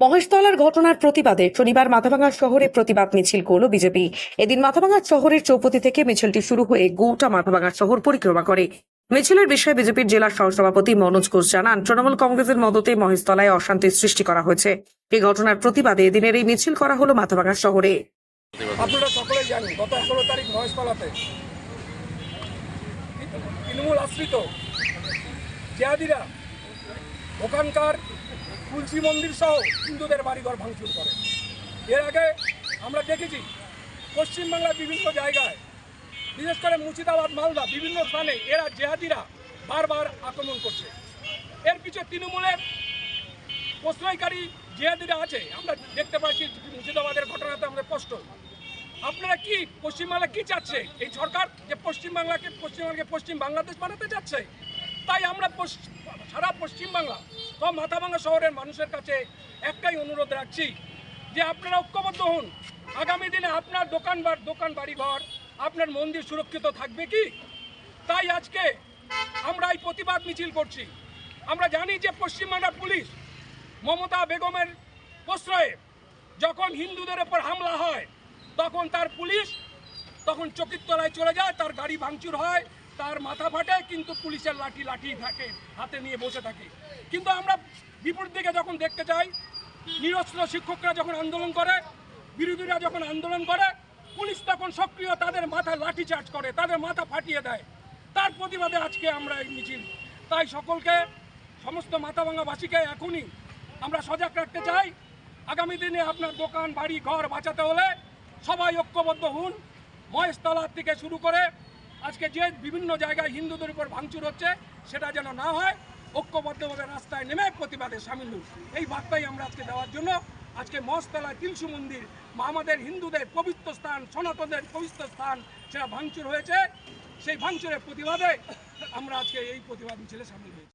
মহেশতলার ঘটনার প্রতিবাদে শনিবার মাথাভাঙা শহরে প্রতিবাদ মিছিল করল বিজেপি। এদিন মাথাভাঙা শহরের চৌপতি থেকে মিছিলটি শুরু হয়ে গোটা মাথাভাঙা শহর পরিক্রমা করে। মিছিলের বিষয়ে বিজেপির জেলা সহসভাপতি মনোজ ঘোষ জানান, তৃণমূল কংগ্রেসের মদতে মহেশতলায় অশান্তির সৃষ্টি করা হয়েছে। এই ঘটনার প্রতিবাদে এদিনের এই মিছিল করা হলো মাথাভাঙা শহরে। আপনারা সকলেই জানেন, গত তারিখ মহেশতলাতে তৃণমূল আশ্রিত ওখানকার তুলসী মন্দির সহ হিন্দুদের বাড়িঘর ভাঙচুর করে। এর আগে আমরা দেখেছি, পশ্চিমবাংলার বিভিন্ন জায়গায়, বিশেষ করে মুর্শিদাবাদ, মালদা, বিভিন্ন স্থানে এরা জেহাদিরা বারবার আক্রমণ করছে। এর পিছনে তৃণমূলের প্রশ্রয়কারী জেহাদিরা আছে, আমরা দেখতে পাচ্ছি মুর্শিদাবাদের ঘটনাতে আমাদের স্পষ্ট আপনারা কি পশ্চিমবাংলা কি চাচ্ছে? এই সরকার যে পশ্চিমবাংলাকে পশ্চিমবাংলাকে পশ্চিম বাংলাদেশ বানাতে চাচ্ছে? তাই আমরা সারা পশ্চিমবাংলা, সব মাথাভাঙা শহরের মানুষের কাছে একটাই অনুরোধ রাখছি যে আপনারা ঐক্যবদ্ধ হন। আগামী দিনে আপনার দোকান বা দোকান বাড়ি ঘর আপনার মন্দির সুরক্ষিত থাকবে কি? তাই আজকে আমরা এই প্রতিবাদ মিছিল করছি। আমরা জানি যে পশ্চিমবাংলার পুলিশ মমতা বেগমের প্রশ্রয়ে যখন হিন্দুদের ওপর হামলা হয়, তখন তার পুলিশ তখন চকির চলে যায়, তার গাড়ি ভাঙচুর হয় তার মাথা ফাটে, কিন্তু পুলিশের লাঠি লাঠি থাকে, হাতে নিয়ে বসে থাকে। কিন্তু আমরা বিপরীত দিকে যখন দেখতে চাই, নিরস্ত্র শিক্ষকরা যখন আন্দোলন করে, বিরোধীরা যখন আন্দোলন করে, পুলিশ তখন সক্রিয়, তাদের মাথায় লাঠি চার্জ করে, তাদের মাথা ফাটিয়ে দেয়। তার প্রতিবাদে আজকে আমরা এই মিছিল। তাই সকলকে, সমস্ত মাথাভাঙাবাসীকে এখনই আমরা সজাগ রাখতে চাই। আগামী দিনে আপনার দোকান, বাড়ি, ঘর বাঁচাতে হলে সবাই ঐক্যবদ্ধ হন। মহেশতলার থেকে শুরু করে আজকে যে বিভিন্ন জায়গায় হিন্দুদের উপর ভাঙচুর হচ্ছে, সেটা যেন না হয়, ঐক্যবদ্ধভাবে রাস্তায় নেমে প্রতিবাদে সামিল হন এই বার্তাই আমরা আজকে দেওয়ার জন্য। আজকে মহেশতলায় তিলসু মন্দির আমাদের হিন্দুদের পবিত্র স্থান, সনাতনদের পবিত্র স্থান, সেটা ভাঙচুর হয়েছে। সেই ভাঙচুরের প্রতিবাদে আমরা আজকে এই প্রতিবাদ মিছিলে সামিল হয়েছি।